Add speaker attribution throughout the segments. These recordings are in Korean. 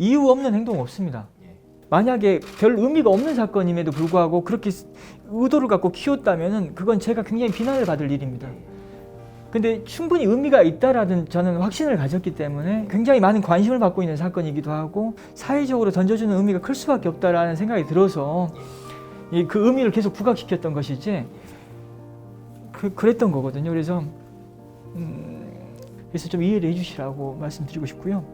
Speaker 1: 이유 없는 행동 없습니다. 만약에 별 의미가 없는 사건임에도 불구하고 그렇게 의도를 갖고 키웠다면은 그건 제가 굉장히 비난을 받을 일입니다. 근데 충분히 의미가 있다라는 저는 확신을 가졌기 때문에 굉장히 많은 관심을 받고 있는 사건이기도 하고 사회적으로 던져주는 의미가 클 수밖에 없다라는 생각이 들어서 이그 의미를 계속 부각시켰던 것이지 그, 그랬던 거거든요. 그래서 음, 그래서 좀 이해를 해주시라고 말씀드리고 싶고요.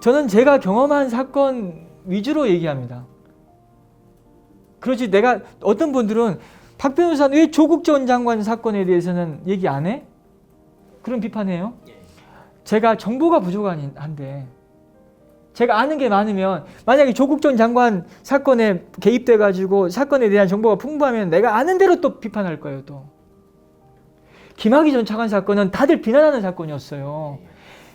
Speaker 1: 저는 제가 경험한 사건 위주로 얘기합니다. 그렇지 내가 어떤 분들은 박 변호사는 왜 조국 전 장관 사건에 대해서는 얘기 안 해? 그런 비판해요. 제가 정보가 부족한데 제가 아는 게 많으면 만약에 조국 전 장관 사건에 개입돼 가지고 사건에 대한 정보가 풍부하면 내가 아는 대로 또 비판할 거예요 또. 김학의 전 차관 사건은 다들 비난하는 사건이었어요.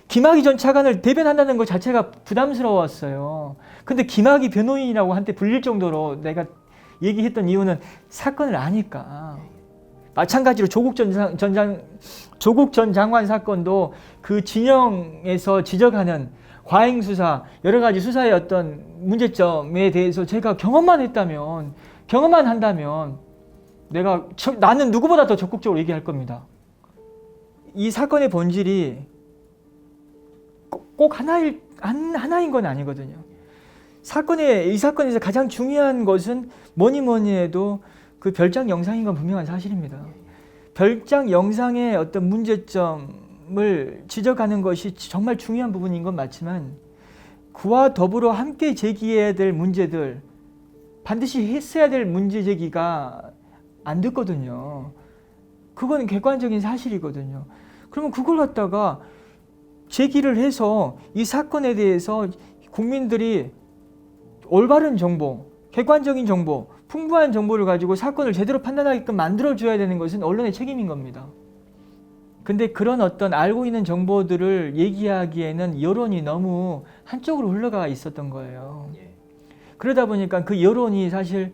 Speaker 1: 김학의 전 차관을 대변한다는 것 자체가 부담스러웠어요. 근데 김학의 변호인이라고 한때 불릴 정도로 내가 얘기했던 이유는 사건을 아니까. 마찬가지로 조국 전, 장- 전 장, 조국 전 장관 사건도 그 진영에서 지적하는 과잉 수사, 여러 가지 수사의 어떤 문제점에 대해서 제가 경험만 했다면, 경험만 한다면, 내가 저- 나는 누구보다 더 적극적으로 얘기할 겁니다. 이 사건의 본질이 꼭, 꼭 하나일 한, 하나인 건 아니거든요. 사건에 이 사건에서 가장 중요한 것은 뭐니 뭐니 해도 그 별장 영상인 건 분명한 사실입니다. 별장 영상의 어떤 문제점을 지적하는 것이 정말 중요한 부분인 건 맞지만 그와 더불어 함께 제기해야 될 문제들 반드시 했어야 될 문제 제기가 안 됐거든요. 그거는 객관적인 사실이거든요. 그러면 그걸 갖다가 제기를 해서 이 사건에 대해서 국민들이 올바른 정보, 객관적인 정보, 풍부한 정보를 가지고 사건을 제대로 판단하게끔 만들어줘야 되는 것은 언론의 책임인 겁니다. 근데 그런 어떤 알고 있는 정보들을 얘기하기에는 여론이 너무 한쪽으로 흘러가 있었던 거예요. 그러다 보니까 그 여론이 사실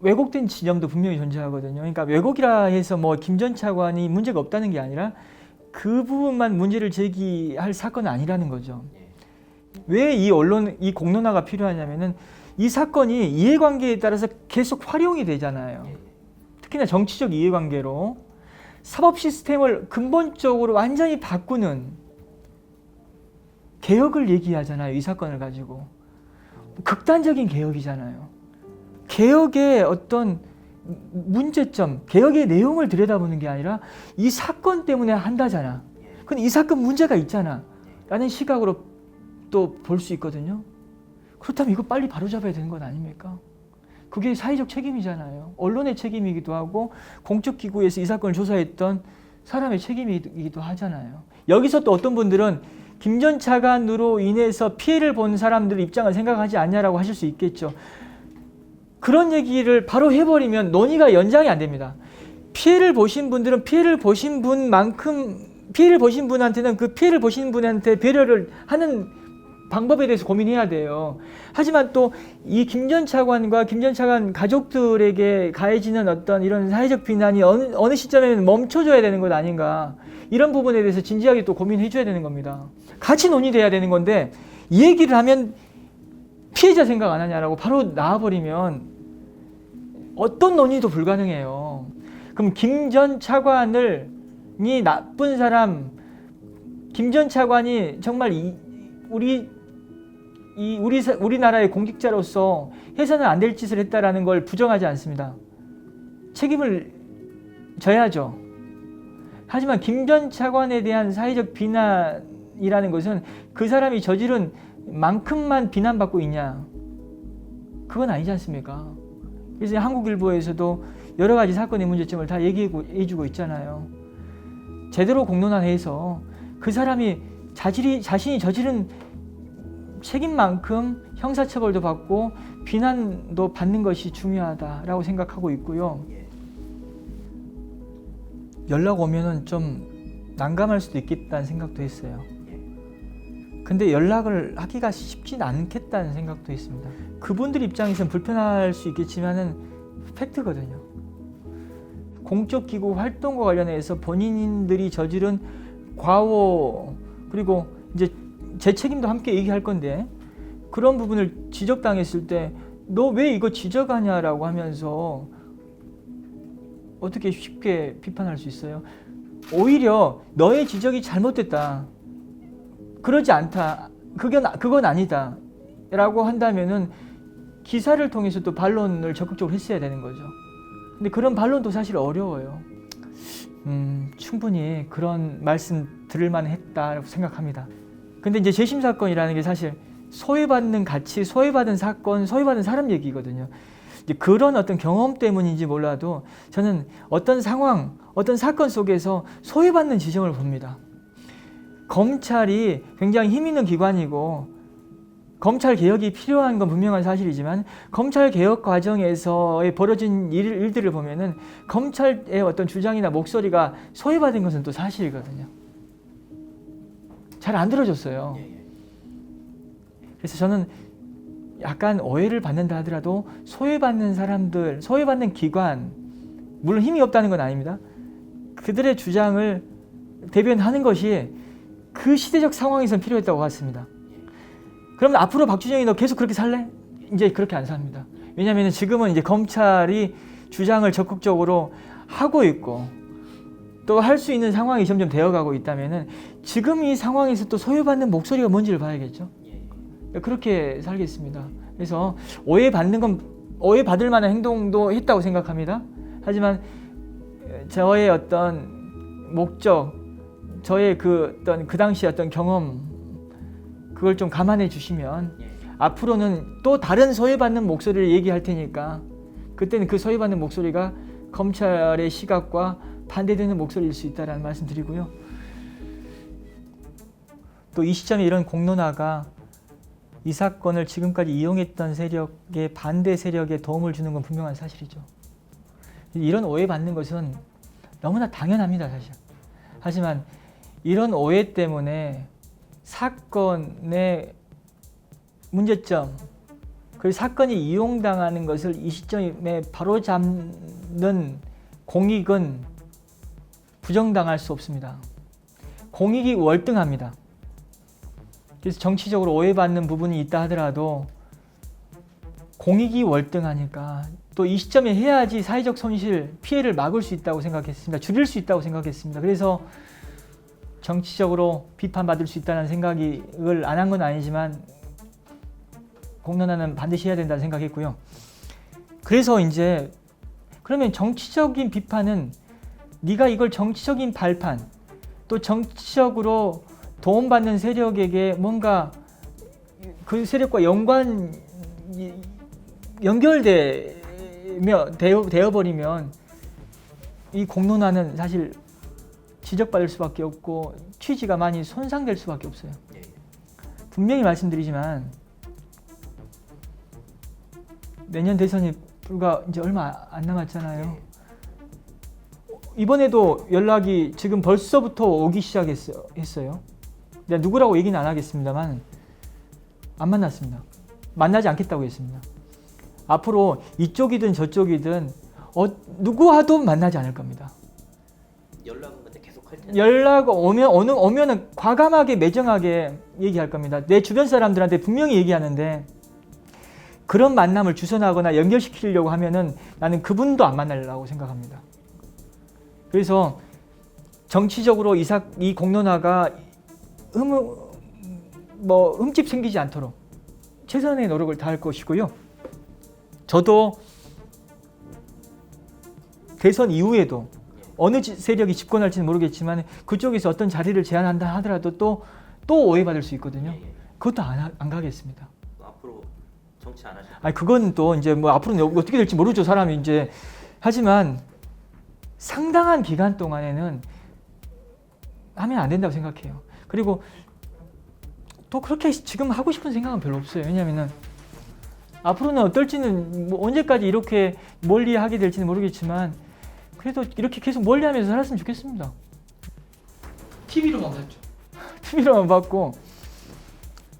Speaker 1: 왜곡된 지점도 분명히 존재하거든요. 그러니까 왜곡이라 해서 뭐 김 전 차관이 문제가 없다는 게 아니라 그 부분만 문제를 제기할 사건은 아니라는 거죠. 왜 이 언론 이 공론화가 필요하냐면은 이 사건이 이해관계에 따라서 계속 활용이 되잖아요. 특히나 정치적 이해관계로 사법 시스템을 근본적으로 완전히 바꾸는 개혁을 얘기하잖아요. 이 사건을 가지고 극단적인 개혁이잖아요. 개혁의 어떤 문제점, 개혁의 내용을 들여다보는 게 아니라 이 사건 때문에 한다잖아. 근데 이 사건 문제가 있잖아. 라는 시각으로 또 볼 수 있거든요. 그렇다면 이거 빨리 바로잡아야 되는 건 아닙니까? 그게 사회적 책임이잖아요. 언론의 책임이기도 하고 공적 기구에서 이 사건을 조사했던 사람의 책임이기도 하잖아요. 여기서 또 어떤 분들은 김 전 차관으로 인해서 피해를 본 사람들 입장을 생각하지 않냐라고 하실 수 있겠죠. 그런 얘기를 바로 해버리면 논의가 연장이 안 됩니다. 피해를 보신 분들은 피해를 보신 분만큼 피해를 보신 분한테는 그 피해를 보신 분한테 배려를 하는 방법에 대해서 고민해야 돼요. 하지만 또 이 김 전 차관과 김 전 차관 가족들에게 가해지는 어떤 이런 사회적 비난이 어느, 어느 시점에는 멈춰줘야 되는 것 아닌가. 이런 부분에 대해서 진지하게 또 고민해줘야 되는 겁니다. 같이 논의돼야 되는 건데 이 얘기를 하면 피해자 생각 안 하냐라고 바로 나와버리면 어떤 논의도 불가능해요. 그럼 김 전 차관을 이 나쁜 사람 김 전 차관이 정말 이, 우리 이 우리 사- 우리나라의 공직자로서 해서는 안 될 짓을 했다라는 걸 부정하지 않습니다. 책임을 져야죠. 하지만 김 전 차관에 대한 사회적 비난이라는 것은 그 사람이 저지른 만큼만 비난받고 있냐? 그건 아니지 않습니까? 그래서 한국일보에서도 여러 가지 사건의 문제점을 다 얘기해 주고 있잖아요. 제대로 공론화 해서 그 사람이 자질이, 자신이 저지른 책임만큼 형사처벌도 받고 비난도 받는 것이 중요하다라고 생각하고 있고요. 연락 오면은 좀 난감할 수도 있겠다는 생각도 했어요. 근데 연락을 하기가 쉽진 않겠다는 생각도 했습니다. 그분들 입장에서는 불편할 수 있겠지만은 팩트거든요. 공적 기구 활동과 관련해서 본인들이 저지른 과오 그리고 이제 제 책임도 함께 얘기할 건데 그런 부분을 지적당했을 때 너 왜 이거 지적하냐라고 하면서 어떻게 쉽게 비판할 수 있어요? 오히려 너의 지적이 잘못됐다. 그러지 않다. 그건 그건 아니다. 라고 한다면은 기사를 통해서 또 반론을 적극적으로 했어야 되는 거죠. 근데 그런 반론도 사실 어려워요. 음, 충분히 그런 말씀 들을 만 했다고 생각합니다. 근데 이제 재심 사건이라는 게 사실 소외받는 가치, 소외받은 사건, 소외받은 사람 얘기거든요. 이제 그런 어떤 경험 때문인지 몰라도 저는 어떤 상황, 어떤 사건 속에서 소외받는 지점을 봅니다. 검찰이 굉장히 힘 있는 기관이고 검찰 개혁이 필요한 건 분명한 사실이지만 검찰 개혁 과정에서의 벌어진 일, 일들을 보면은 검찰의 어떤 주장이나 목소리가 소외받은 것은 또 사실이거든요. 잘 안 들어줬어요. 그래서 저는 약간 오해를 받는다 하더라도 소외받는 사람들, 소외받는 기관, 물론 힘이 없다는 건 아닙니다. 그들의 주장을 대변하는 것이 그 시대적 상황에선 필요했다고 봤습니다. 그러면 앞으로 박준영이 너 계속 그렇게 살래? 이제 그렇게 안 삽니다. 왜냐하면 지금은 이제 검찰이 주장을 적극적으로 하고 있고 또 할 수 있는 상황이 점점 되어가고 있다면은 지금 이 상황에서 또 소외받는 목소리가 뭔지를 봐야겠죠. 그렇게 살겠습니다. 그래서 오해 받는 건 오해 받을 만한 행동도 했다고 생각합니다. 하지만 저의 어떤 목적, 저의 그 어떤 그 당시 어떤 경험 그걸 좀 감안해 주시면 앞으로는 또 다른 소외받는 목소리를 얘기할 테니까 그때는 그 소외받는 목소리가 검찰의 시각과 반대되는 목소리일 수 있다라는 말씀 드리고요. 또 이 시점에 이런 공론화가 이 사건을 지금까지 이용했던 세력의 반대 세력에 도움을 주는 건 분명한 사실이죠. 이런 오해받는 것은 너무나 당연합니다, 사실. 하지만 이런 오해 때문에 사건의 문제점, 그 사건이 이용당하는 것을 이 시점에 바로 잡는 공익은 부정당할 수 없습니다. 공익이 월등합니다. 그래서 정치적으로 오해받는 부분이 있다 하더라도 공익이 월등하니까 또 이 시점에 해야지 사회적 손실, 피해를 막을 수 있다고 생각했습니다. 줄일 수 있다고 생각했습니다. 그래서 정치적으로 비판받을 수 있다는 생각을 안 한 건 아니지만 공론화는 반드시 해야 된다는 생각했고요. 그래서 이제 그러면 정치적인 비판은 네가 이걸 정치적인 발판 또 정치적으로 도움받는 세력에게 뭔가 그 세력과 연관 연결되며 되어, 되어버리면 이 공론화는 사실 지적받을 수밖에 없고 취지가 많이 손상될 수밖에 없어요. 분명히 말씀드리지만 내년 대선이 불과 이제 얼마 안 남았잖아요. 이번에도 연락이 지금 벌써부터 오기 시작했어요. 내가 누구라고 얘기는 안 하겠습니다만 안 만났습니다. 만나지 않겠다고 했습니다. 앞으로 이쪽이든 저쪽이든 어, 누구와도 만나지 않을 겁니다.
Speaker 2: 텐데.
Speaker 1: 연락 오면 어느 오면은 과감하게 매정하게 얘기할 겁니다. 내 주변 사람들한테 분명히 얘기하는데 그런 만남을 주선하거나 연결시키려고 하면은 나는 그분도 안 만나려고 생각합니다. 그래서 정치적으로 이 사 이 공론화가 흠, 뭐 흠집 생기지 않도록 최선의 노력을 다할 것이고요. 저도 대선 이후에도 어느 지- 세력이 집권할지는 모르겠지만 그쪽에서 어떤 자리를 제안한다 하더라도 또 또 오해받을 수 있거든요. 그것도 안, 하- 안 가겠습니다.
Speaker 2: 앞으로 정치 안 하실?
Speaker 1: 아니 그건 또 이제 뭐 앞으로는 어떻게 될지 모르죠 사람이 이제 하지만 상당한 기간 동안에는 하면 안 된다고 생각해요. 그리고 또 그렇게 지금 하고 싶은 생각은 별로 없어요. 왜냐하면은 앞으로는 어떨지는 뭐 언제까지 이렇게 멀리 하게 될지는 모르겠지만 그래도 이렇게 계속 멀리하면서 살았으면 좋겠습니다. TV로만 봤죠. TV로만 봤고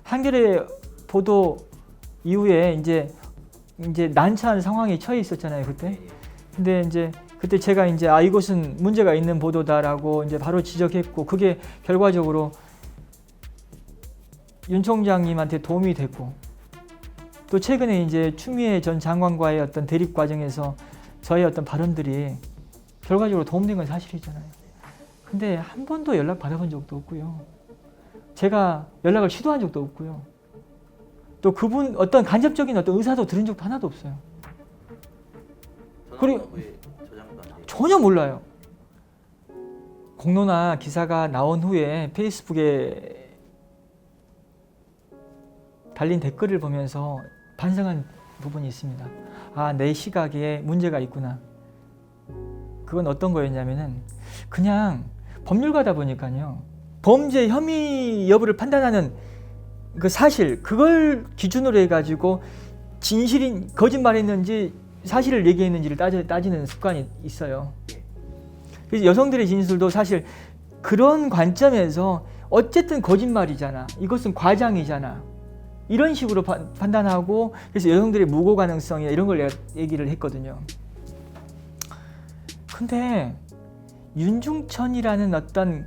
Speaker 1: 한겨레 보도 이후에 이제 이제 난처한 상황에 처해 있었잖아요 그때. 근데 이제 그때 제가 이제 아 이것은 문제가 있는 보도다라고 이제 바로 지적했고 그게 결과적으로 윤 총장님한테 도움이 됐고 또 최근에 이제 추미애 전 장관과의 어떤 대립 과정에서 저의 어떤 발언들이 결과적으로 도움된 건 사실이잖아요. 근데 한 번도 연락 받아본 적도 없고요. 제가 연락을 시도한 적도 없고요. 또 그분 어떤 간접적인 어떤 의사도 들은 적도 하나도 없어요. 그리고- 전혀 몰라요. 공론화 기사가 나온 후에 페이스북에 달린 댓글을 보면서 반성한 부분이 있습니다. 아, 내 시각에 문제가 있구나. 그건 어떤 거였냐면은 그냥 법률가다 보니까요. 범죄 혐의 여부를 판단하는 그 사실 그걸 기준으로 해가지고 진실인 거짓말했는지 사실을 얘기했는지를 따져, 따지는 습관이 있어요. 그래서 여성들의 진술도 사실 그런 관점에서 어쨌든 거짓말이잖아. 이것은 과장이잖아. 이런 식으로 판- 판단하고 그래서 여성들의 무고 가능성이나 이런 걸 얘기를 했거든요. 근데 윤중천이라는 어떤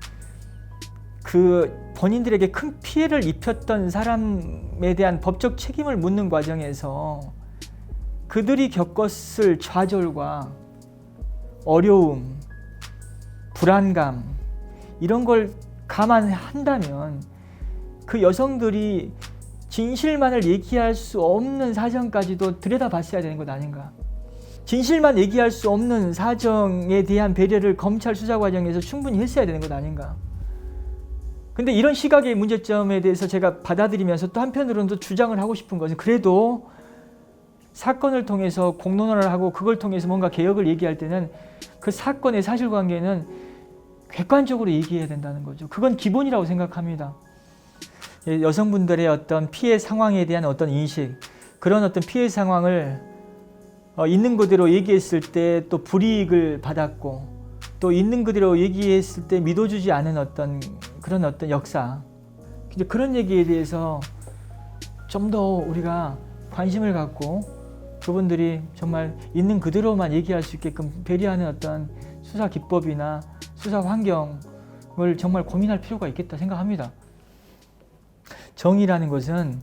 Speaker 1: 그 본인들에게 큰 피해를 입혔던 사람에 대한 법적 책임을 묻는 과정에서 그들이 겪었을 좌절과 어려움, 불안감 이런 걸 감안한다면 그 여성들이 진실만을 얘기할 수 없는 사정까지도 들여다봤어야 되는 것 아닌가? 진실만 얘기할 수 없는 사정에 대한 배려를 검찰 수사 과정에서 충분히 했어야 되는 것 아닌가? 근데 이런 시각의 문제점에 대해서 제가 받아들이면서 또 한편으로는 또 주장을 하고 싶은 것은 그래도 사건을 통해서 공론화를 하고 그걸 통해서 뭔가 개혁을 얘기할 때는 그 사건의 사실관계는 객관적으로 얘기해야 된다는 거죠. 그건 기본이라고 생각합니다. 예, 여성분들의 어떤 피해 상황에 대한 어떤 인식, 그런 어떤 피해 상황을 어, 있는 그대로 얘기했을 때 또 불이익을 받았고 또 있는 그대로 얘기했을 때 믿어주지 않은 어떤 그런 어떤 역사 이제 그런 얘기에 대해서 좀 더 우리가 관심을 갖고 그분들이 정말 있는 그대로만 얘기할 수 있게끔 배려하는 어떤 수사 기법이나 수사 환경을 정말 고민할 필요가 있겠다 생각합니다. 정의라는 것은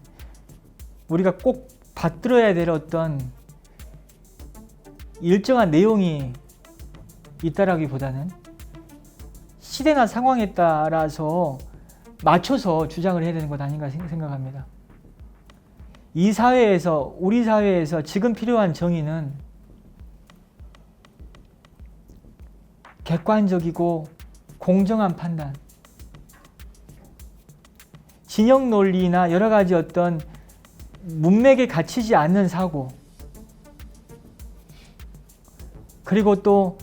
Speaker 1: 우리가 꼭 받들어야 될 어떤 일정한 내용이 있다라기보다는 시대나 상황에 따라서 맞춰서 주장을 해야 되는 것 아닌가 생- 생각합니다. 이 사회에서 우리 사회에서 지금 필요한 정의는 객관적이고 공정한 판단, 진영 논리나 여러 가지 어떤 문맥에 갇히지 않는 사고, 그리고 또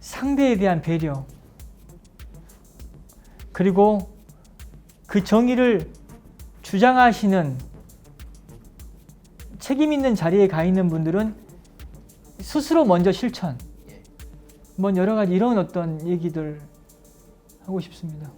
Speaker 1: 상대에 대한 배려, 그리고 그 정의를 주장하시는 책임 있는 자리에 가 있는 분들은 스스로 먼저 실천,
Speaker 2: 예.
Speaker 1: 뭐 여러 가지 이런 어떤 얘기들 하고 싶습니다.